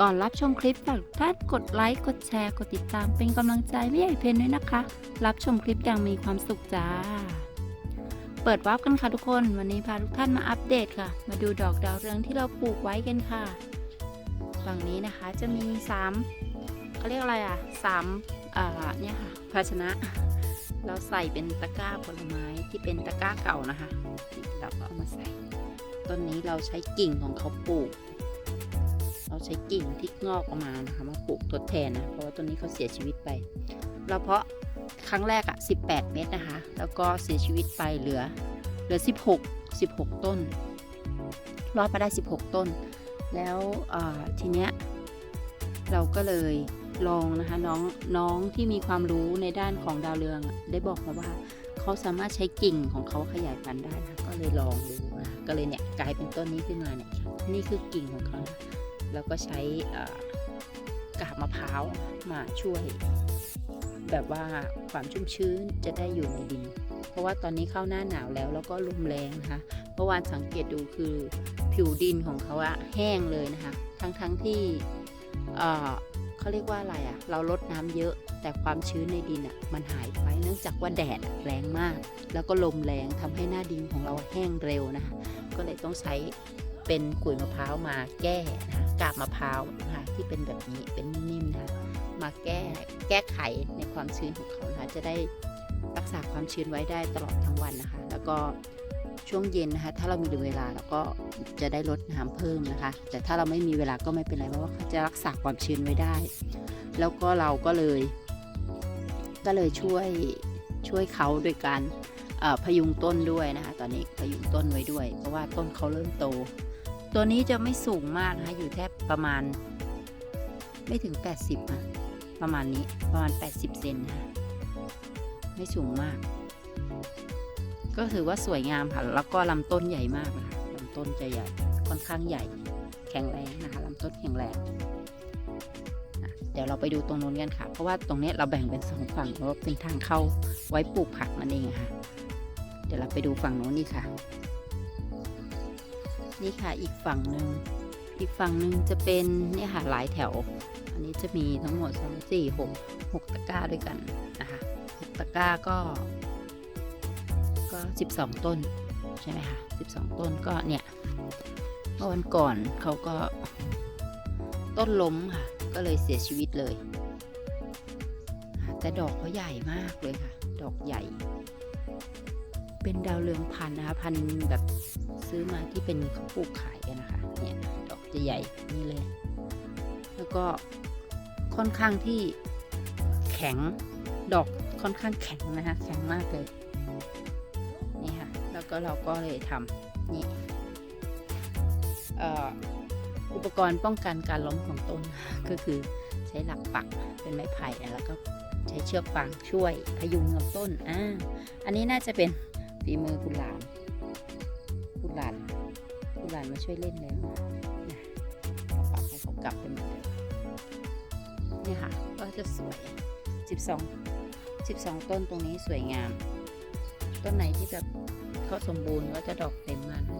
ก่อนรับชมคลิปฝากทุกท่านกดไลค์ กดแชร์ กดติดตามเป็นกำลังใจไม่ใหญ่เพนด้วยนะคะ รับชมคลิปอย่างมีความสุขจ้า เปิดวาร์ปกันค่ะทุกคน วันนี้พาทุกท่านมาอัปเดตค่ะ มาดูดอกดาวเรืองที่เราปลูกไว้กันค่ะ ฝั่งนี้นะคะจะมี3เขาเรียกอะไรอะสามอ่าเนี่ยค่ะ ภาชนะ เราใส่เป็นตะกร้าผลไม้ที่เป็นตะกร้าเก่านะคะ เราก็เอามาใส่ ต้นนี้เราใช้กิ่งของเขาปลูก เราใช้กิ่งที่งอกออกมานะคะมาปลูกทดแทนนะเพราะว่าต้นนี้เขาเสียชีวิตไป เราเพาะครั้งแรกอะ18 เม็ดนะคะ แล้วก็เสียชีวิตไปเหลือเหลือ 16 16 ต้น รอดมาได้ 16 ต้น แล้วทีเนี้ยเราก็เลยลองนะคะน้องน้องที่มีความรู้ในด้านของดาวเรืองได้บอกมาว่าเขาสามารถใช้กิ่งของเขาขยายพันธุ์ได้นะก็เลยลองดูนะก็เลยเนี่ยกลายเป็นต้นนี้ขึ้นมาเนี่ยนี่คือกิ่งของเขานะ แล้วก็ใช้กาบมะพร้าวมาช่วย แบบว่าความชุ่มชื้นจะได้อยู่ในดิน เพราะว่าตอนนี้เข้าหน้าหนาวแล้วแล้วก็ลมแรงนะคะเมื่อวานสังเกตดูคือผิวดินของเขาอะแห้งเลยนะคะ ทั้งทั้งๆที่เขาเรียกว่าอะไรอะเราลดน้ำเยอะแต่ความชื้นในดินอะมันหายไปเนื่องจากว่าแดดแรงมาก แล้วก็ลมแรงทำให้หน้าดินของเราแห้งเร็วนะคะก็เลยต้องใช้เป็นขุยมะพร้าวมาแก้นะคะ กาบมะพร้าวนะคะที่เป็นแบบนี้เป็นนิ่มๆนะคะมาแก้แก้ไขในความชื้นของเขานะคะจะได้รักษาความชื้นไว้ได้ตลอดทั้งวันนะคะ แล้วก็ช่วงเย็นนะคะ ถ้าเรามีเวลาเราก็จะได้ลดน้ำเพิ่มนะคะ แต่ถ้าเราไม่มีเวลาก็ไม่เป็นไรเพราะว่าเขาจะรักษาความชื้นไว้ได้ แล้วก็เราก็เลย ก็เลยช่วยช่วยเขาโดยการพยุงต้นด้วยนะคะ ตอนนี้พยุงต้นไว้ด้วย เพราะว่าต้นเขาเริ่มโต ตัวนี้จะไม่สูงมากนะคะอยู่แทบประมาณ ไม่ถึง 80นะประมาณนี้ประมาณ 80 เซนนะคะไม่สูงมาก ก็ถือว่าสวยงามค่ะแล้วก็ลำต้นใหญ่มากนะคะลำต้นจะใหญ่ค่อนข้างใหญ่ แข็งแรงนะคะลำต้นแข็งแรงเดี๋ยวเราไปดูตรงนู้นกันค่ะ เพราะว่าตรงนี้เราแบ่งเป็นสองฝั่งเพราะว่าเป็นทางเข้าไว้ปลูกผักนั่นเองค่ะ เดี๋ยวเราไปดูฝั่งโน้นนี่ค่ะ นี่ค่ะอีกฝั่งหนึ่งอีกฝั่งหนึ่งจะเป็นเนี่ยค่ะหลายแถว อันนี้จะมีทั้งหมดสองสี่หกหกตะกร้าด้วยกันนะคะหกตะกร้าก็ ก็สิบสองต้นใช่ไหมคะสิบสองต้นก็เนี่ยเมื่อวันก่อนเขาก็ต้นล้มค่ะ ก็เลยเสียชีวิตเลย แต่ดอกเขาใหญ่มากเลยค่ะ ดอกใหญ่ เป็นดาวเรืองพันธ์นะคะพันธ์แบบ ซื้อมาที่เป็นเขาปลูกขายกันนะคะเนี่ยดอกจะใหญ่นี่เลย แล้วก็ค่อนข้างที่แข็งดอกค่อนข้างแข็งนะคะแข็งมากเลยนี่ค่ะแล้วก็เราก็เลยทำนี่อุปกรณ์ป้องกันการล้มของต้นก็คือใช้หลักปักเป็นไม้ไผ่แล้วก็ใช้เชือกฟางช่วยพยุงลำต้นอ่าอันนี้น่าจะเป็นฝีมือคุณหลาน หลานคุณหลานมาช่วยเล่นแล้วนะนะเอาปักให้เขากลับไปเหมือนเดิมนี่ค่ะ ก็จะสวย 12 12 ต้นตรงนี้สวยงาม ต้นไหนที่แบบเขาสมบูรณ์ก็จะดอกเต็มมากด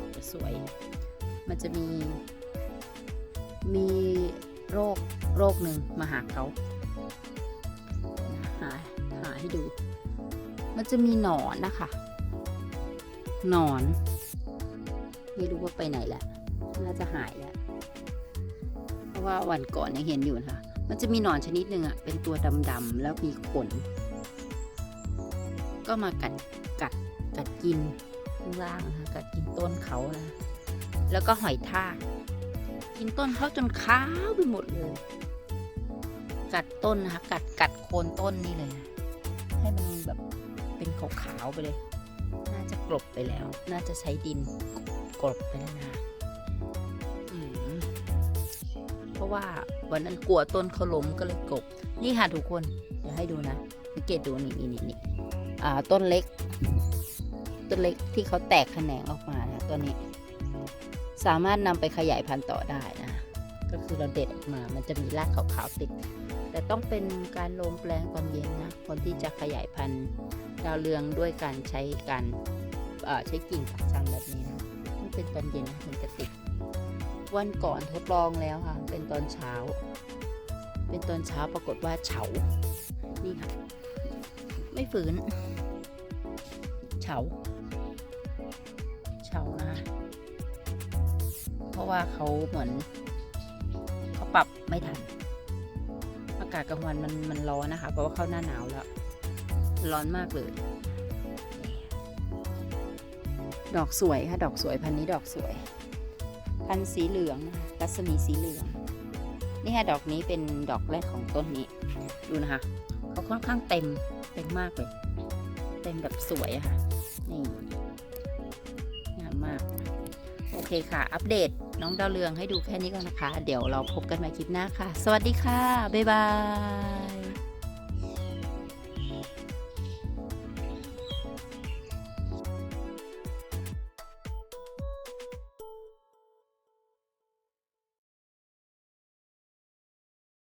อกจะสวย มันจะมี มีโรคโรคหนึ่งมาหาเขาหาหาให้ดู มันจะมีหนอนนะคะ หนอน ไม่รู้ว่าไปไหนแล้วน่าจะหายแล้วเพราะว่าวันก่อนยังเห็นอยู่นะคะมันจะมีหนอนชนิดหนึ่งอะเป็นตัวดำๆแล้วมีขน ก็มากัดกัดกัดกินข้างล่างนะคะกัดกินต้นเขานะแล้วก็หอยทากกินต้นเขาจนขาวไปหมดเลย กัดต้นนะคะ กัดกัดโคนต้นนี่เลย ให้มันแบบเป็นขาวๆไปเลย น่าจะกลบไปแล้ว น่าจะใช้ดินกลบไปแล้วนะอืมเพราะว่าวันนั้นกลัวต้นเขาล้มก็เลยกลบ นี่ค่ะทุกคนเดี๋ยวให้ดูนะสังเกตดูนี่นี่นี่อ่าต้นเล็ก ต้นเล็กที่เขาแตกแขนงออกมานะตัวนี้ สามารถนำไปขยายพันธุ์ต่อได้นะ ก็คือเราเด็ดออกมา มันจะมีรากขาวๆติด แต่ต้องเป็นการลงแปลงตอนเย็นนะคนที่จะขยายพันธุ์ ดาวเรืองด้วยการใช้การใช้กิ่งปักชังแบบนี้นะต้องเป็นตอนเย็นมันจะติด วันก่อนทดลองแล้วค่ะ เป็นตอนเช้า เป็นตอนเช้าปรากฏว่าเฉา นี่ค่ะ ไม่ฝืน เฉา เฉานะคะเพราะว่าเขาเหมือนเขาปรับไม่ทัน อากาศกลางวันมันมันร้อนนะคะ เพราะว่าเข้าหน้าหนาวแล้ว ร้อนมากเลย ดอกสวยค่ะ ดอกสวยพันธุ์นี้ดอกสวย พันธุ์สีเหลืองนะคะรัศมีสีเหลือง นี่ค่ะดอกนี้เป็นดอกแรกของต้นนี้ ดูนะคะเขาค่อนข้างเต็มเต็มมากเลย เต็มแบบสวยอะค่ะ นี่งามมาก โอเคค่ะ อัปเดตน้องดาวเรืองให้ดูแค่นี้ก่อนนะคะ เดี๋ยวเราพบกันใหม่คลิปหน้าค่ะ สวัสดีค่ะ บ๊ายบาย